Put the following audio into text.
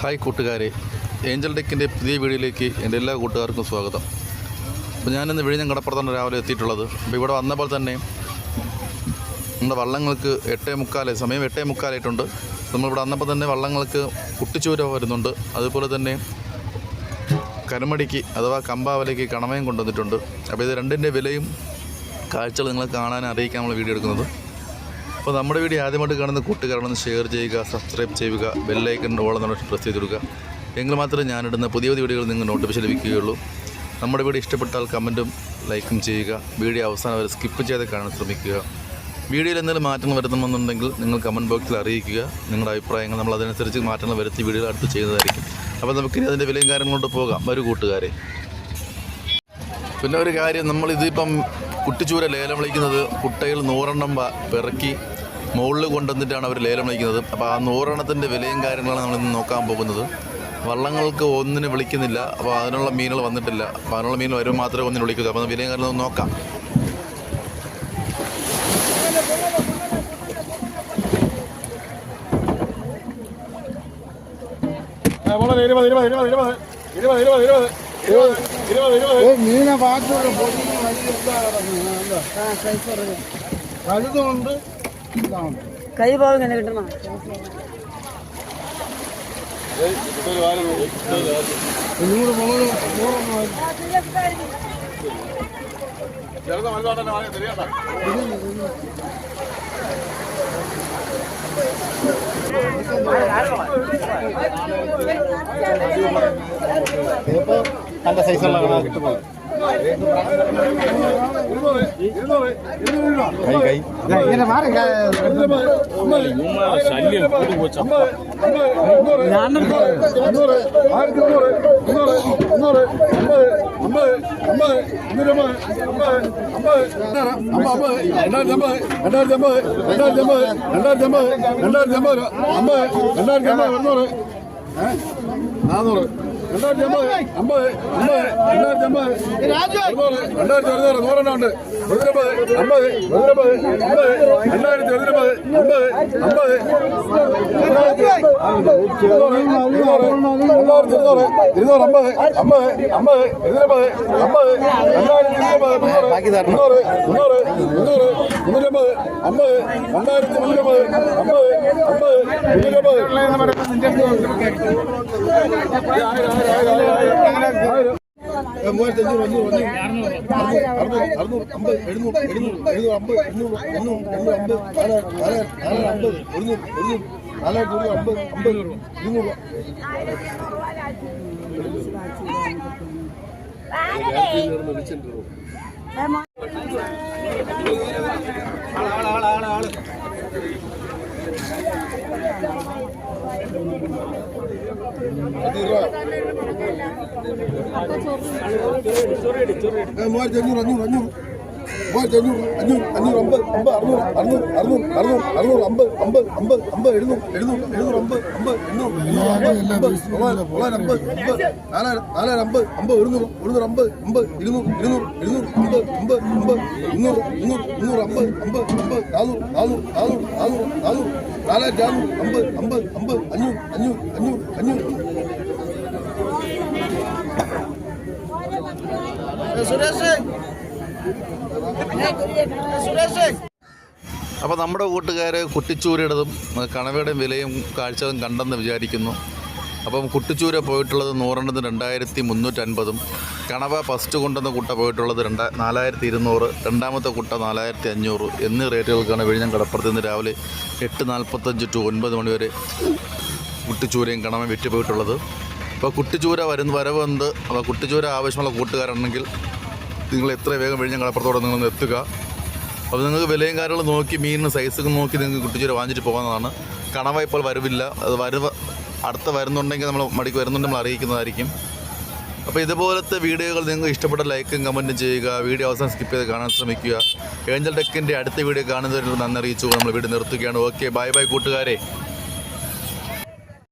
Hi കൂട്ടുകാരെ. Angel ഡെക്കിന്റെ പുതിയ വീഡിയോയിലേക്ക് എന്റെ എല്ലാ കൂട്ടുകാർക്കും സ്വാഗതം. അപ്പോൾ ഞാനിന്ന് വിഴിഞ്ഞം കടപ്പുറത്താണ് രാവിലെ എത്തിയിട്ടുള്ളത്. അപ്പോൾ ഇവിടെ വന്നപ്പോൾ തന്നെ നമ്മുടെ വള്ളങ്ങൾക്ക് എട്ടേ മുക്കാൽ സമയം എട്ടേ മുക്കാലായിട്ടുണ്ട്. നമ്മളിവിടെ വന്നപ്പോൾ തന്നെ വള്ളങ്ങൾക്ക് കുട്ടിച്ചൂര വരുന്നുണ്ട്. അതുപോലെ തന്നെ കരമടിക്ക് അഥവാ കമ്പാവലയ്ക്ക് കണമയും കൊണ്ടുവന്നിട്ടുണ്ട്. അപ്പോൾ ഇത് രണ്ടിന്റെ വിലയും കാഴ്ചകൾ നിങ്ങളെ കാണാൻ അറിയിക്കാൻ നമ്മൾ വീഡിയോ എടുക്കുന്നത്. അപ്പോൾ നമ്മുടെ വീഡിയോ ആദ്യമായിട്ട് കാണുന്ന കൂട്ടുകാരാണെന്ന് ഷെയർ ചെയ്യുക സബ്സ്ക്രൈബ് ചെയ്യുക ബെല്ലൈക്കൺ ഓളം നോട്ട് പ്രസ് ചെയ്ത് കൊടുക്കുക എങ്കിൽ മാത്രമേ ഞാനിടുന്ന പുതിയ പുതിയ വീഡിയോകൾ നിങ്ങൾ നോട്ടിഫിക്കേഷൻ ലഭിക്കുകയുള്ളൂ. നമ്മുടെ വീഡിയോ ഇഷ്ടപ്പെട്ടാൽ കമന്റും ലൈക്കും ചെയ്യുക. വീഡിയോ അവസാനം വരെ സ്കിപ്പ് ചെയ്ത് കാണാൻ ശ്രമിക്കുക. വീഡിയോയിൽ എന്തെങ്കിലും മാറ്റങ്ങൾ വരുത്തണമെന്നുണ്ടെങ്കിൽ നിങ്ങൾ കമന്റ് ബോക്സിൽ അറിയിക്കുക. നിങ്ങളുടെ അഭിപ്രായങ്ങൾ നമ്മൾ അതനുസരിച്ച് മാറ്റങ്ങൾ വരുത്തി വീഡിയോ അടുത്ത് ചെയ്യുന്നതായിരിക്കും. അപ്പോൾ നമുക്കിനി അതിന്റെ വിലയും കാര്യങ്ങളോട്ട് പോകാം. ഒരു കൂട്ടുകാരെ. പിന്നെ ഒരു കാര്യം നമ്മളിതിപ്പം കുട്ടിച്ചൂര ലേലം വിളിക്കുന്നത് കുട്ടയിൽ നൂറെണ്ണം പിറക്കി മുകളിൽ കൊണ്ടുവന്നിട്ടാണ് അവർ ലേലം വിളിക്കുന്നത്. അപ്പോൾ ആ നൂറെണ്ണത്തിന്റെ വിലയും കാര്യങ്ങളാണ് നമ്മൾ ഇന്ന് നോക്കാൻ പോകുന്നത്. വള്ളങ്ങൾക്ക് ഒന്നിന് വിളിക്കുന്നില്ല. അപ്പോൾ അതിനുള്ള മീനുകൾ വന്നിട്ടില്ല. അപ്പോൾ അതിനുള്ള മീനുകൾ വരുമ്പോൾ മാത്രമേ ഒന്നിന് വിളിക്കൂ അപ്പോൾ വിലയും കാര്യങ്ങളും നോക്കാം. ഇരുപത് ഇരുപത് ഇരുപത് ഇരുപത് ഇരുപത് ഇരുപത് ഇരുപത് ഇരുപത് മീനെ ബാക്കിയുള്ള വലുതുണ്ട് കൈ ഭാഗം എങ്ങനെ കിട്ടണം ചെറുത് വലുതാട്ടെ വാങ്ങി തെരിയാട്ടാ നല്ല സൈസുള്ള കിട്ടുമോ ആയിരത്തി മുന്നൂറ് മുന്നൂറ് മുന്നൂറ് അമ്പത് അമ്പത് അമ്പത് അഞ്ഞൂറ്റമ്പത് അമ്പത് അമ്പത് രണ്ടായിരത്തി അമ്പത് രണ്ടായിരത്തി അമ്പത് രണ്ടായിരത്തി അമ്പത് രണ്ടായിരത്തി അമ്പത് രണ്ടായിരത്തി അമ്പത് അമ്പത് രണ്ടായിരത്തി അമ്പത് അറുന്നൂറ് നാന്നൂറ് രണ്ടായിരത്തി അമ്പത് അമ്പത് അമ്പത് രണ്ടായിരത്തി അമ്പത്. ഇരുന്നൂറ് രണ്ടായിരത്തി ഒരുന്നൂറ് നൂറെണ്ണം ഉണ്ട്. ഒരുന്നൂറ്റമ്പത് അമ്പത് അമ്പത്. രണ്ടായിരത്തി ഒരുന്നൂറ്റമ്പത് അമ്പത് അമ്പത്. ரெண்டாயிரத்தி இருநூறு இருநூறு ஐம்பது ஐம்பது ஐம்பது இருநூறு ஐம்பது ரெண்டாயிரத்தி இருநூறு முன்னூறு முன்னூறு முன்னூறு முன்னூற்றி ஐம்பது ஐம்பது ரெண்டாயிரத்தி முன்னூற்றி ஐம்பது ஐம்பது ஐம்பது முன்னூற்றி ஐம்பது மூவாயிரத்தி അഞ്ഞൂറ് അഞ്ഞൂറ് അറുന്നൂറ് അറുന്നൂറ് അമ്പത് എഴുന്നൂറ് എഴുന്നൂറ് എഴുന്നൂറ് അമ്പത് എണ്ണൂറ് എണ്ണൂറ് എണ്ണൂറ് അമ്പത് നാല് നാല് നാല് അമ്പത് ഒരുന്നൂറ് ഒരുന്നൂറ് നാലായിരത്തി ഒരുന്നൂറ് അമ്പത് അമ്പത് ഇരുന്നൂറ് മൂവായിരത്തി അഞ്ഞൂറ് അഞ്ഞൂറ് അഞ്ഞൂറ്. மூவாயிரத்தி ஐநூறு அஞ்சூறு அஞ்சூறு ஐம்பது ஐம்பது அறுநூறு அறுநூறு அறுநூறு அறுநூறு அறுநூறு ஐம்பது ஐம்பது ஐம்பது ஐம்பது எழுநூறு எழுநூறு எழுநூறு ஐம்பது ஐம்பது எண்ணூறு ஐம்பது தொள்ளாயிரம் தொள்ளாயிரம் ஐம்பது ஐம்பது நாலாயிரம் நாலாயிரம் ஐம்பது ஐம்பது எழுநூறு எழுநூறு ஐம்பது ஐம்பது இருநூறு இருநூறு இருநூறு ஐம்பது ஐம்பது ஐம்பது முந்நூறு முந்நூறு முந்நூறு ஐம்பது ஐம்பது ஐம்பது நானூறு நானூறு അപ്പോൾ നമ്മുടെ കൂട്ടുകാർ കുട്ടിച്ചൂരയുടേതും കണവയുടെയും വിലയും കാഴ്ചതും കണ്ടെന്ന് വിചാരിക്കുന്നു. അപ്പം കുട്ടിച്ചൂര പോയിട്ടുള്ളത് നൂറെണ്ണത്തിന് രണ്ടായിരത്തി മുന്നൂറ്റൻപതും കണവ ഫസ്റ്റ് കൊണ്ടുവന്ന കുട്ട പോയിട്ടുള്ളത് രണ്ട നാലായിരത്തി ഇരുന്നൂറ് രണ്ടാമത്തെ കുട്ട നാലായിരത്തി അഞ്ഞൂറ് എന്നീ റേറ്റുകൾക്കാണ് വിഴിഞ്ഞം കടപ്പുറത്ത് നിന്ന് രാവിലെ എട്ട് നാൽപ്പത്തഞ്ച് ടു ഒൻപത് മണി വരെ കുട്ടിച്ചൂരയും കണവ വിറ്റ് പോയിട്ടുള്ളത് അപ്പോൾ കുട്ടിച്ചൂര വരുന്ന വരവുണ്ട് അപ്പോൾ കുട്ടിച്ചൂര ആവശ്യമുള്ള കൂട്ടുകാരുണ്ടെങ്കിൽ നിങ്ങൾ എത്ര വേഗം വഴി ഞങ്ങളപ്പുറത്തോടെ നിങ്ങൾ നിങ്ങളൊന്ന് എത്തുക. അപ്പോൾ നിങ്ങൾക്ക് വിലയും കാര്യങ്ങളും നോക്കി മീനിന് സൈസൊക്കെ നോക്കി നിങ്ങൾക്ക് കുട്ടിച്ചൂര വാങ്ങിച്ചിട്ട് പോകാവുന്നതാണ്. കണവ ഇപ്പോൾ വരവില്ല. അത് വരവ് അടുത്ത വരുന്നുണ്ടെങ്കിൽ നമ്മൾ മടിക്ക് വരുന്നുണ്ട് നമ്മൾ അറിയിക്കുന്നതായിരിക്കും. അപ്പോൾ ഇതുപോലത്തെ വീഡിയോകൾ നിങ്ങൾക്ക് ഇഷ്ടപ്പെട്ട ലൈക്കും കമന്റും ചെയ്യുക. വീഡിയോ അവസാനം സ്കിപ്പ് ചെയ്ത് കാണാൻ ശ്രമിക്കുക. ഏഞ്ചൽ ടെക്കിന്റെ അടുത്ത വീഡിയോ കാണുന്നവരിൽ നന്ദി അറിയിച്ചു നമ്മൾ വീഡിയോ നിർത്തുകയാണ്. ഓക്കെ ബൈ ബൈ കൂട്ടുകാരെ.